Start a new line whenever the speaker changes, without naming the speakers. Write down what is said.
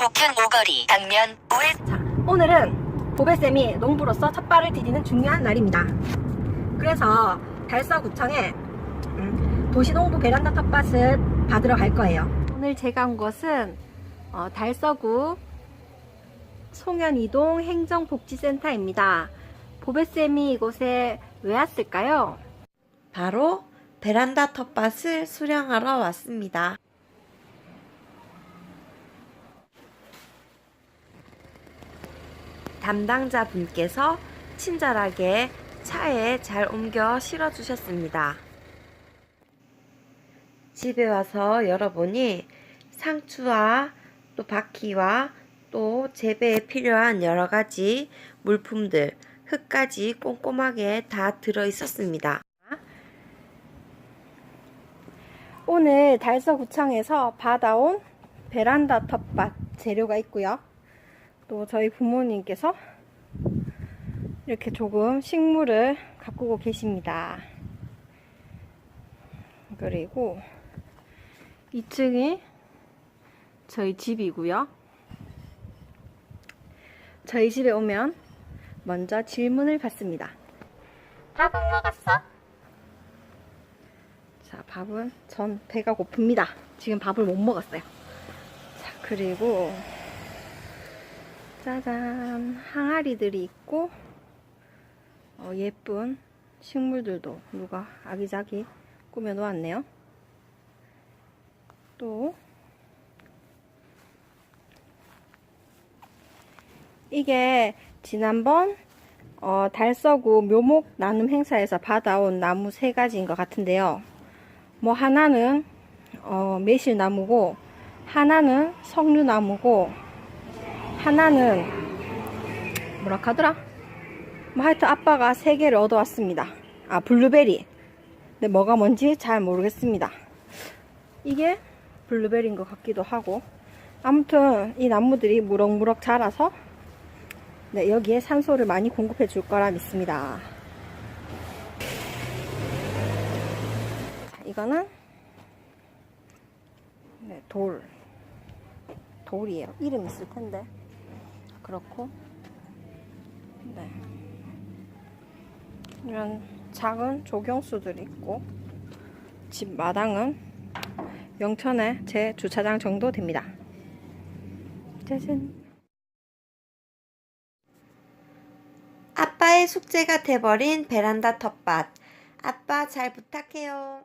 북현 오거리 당면 우회
자, 오늘은 보배쌤이 농부로서 첫 발을 디디는 중요한 날입니다. 그래서 달서구청에 음, 도시농부 베란다 텃밭을 받으러 갈 거예요. 오늘 제가 온 곳은 어, 달서구 송현이동 행정복지센터입니다. 보배쌤이 이곳에 왜 왔을까요?
바로 베란다 텃밭을 수령하러 왔습니다. 담당자 분께서 친절하게 차에 잘 옮겨 실어 주셨습니다. 집에 와서 열어보니 상추와 또 바퀴와 또 재배에 필요한 여러 가지 물품들, 흙까지 꼼꼼하게 다 들어 있었습니다.
오늘 달서구청에서 받아온 베란다 텃밭 재료가 있고요. 또 저희 부모님께서 이렇게 조금 식물을 가꾸고 계십니다. 그리고 2층이 저희 집이고요. 저희 집에 오면 먼저 질문을 받습니다. 밥은 먹었어? 자, 밥은 전 배가 고픕니다. 지금 밥을 못 먹었어요. 자, 그리고 짜잔 항아리들이 있고 어, 예쁜 식물들도 누가 아기자기 꾸며 놓았네요. 또 이게 지난번 어, 달서구 묘목 나눔 행사에서 받아온 나무 세 가지인 것 같은데요. 뭐 하나는 어, 매실나무고 하나는 석류나무고 하나는 뭐라 하더라? 뭐 하여튼 아빠가 세 개를 얻어왔습니다. 아 블루베리. 근데 뭐가 뭔지 잘 모르겠습니다. 이게 블루베리인 것 같기도 하고 아무튼 이 나무들이 무럭무럭 자라서 네, 여기에 산소를 많이 공급해 줄 거라 믿습니다. 자, 이거는 네, 돌 돌이에요. 이름 있을 텐데 그렇고 네 이런 작은 조경수들이 있고 집 마당은 영천의 제 주차장 정도 됩니다. 짜잔.
아빠의 숙제가 돼버린 베란다 텃밭. 아빠 잘 부탁해요.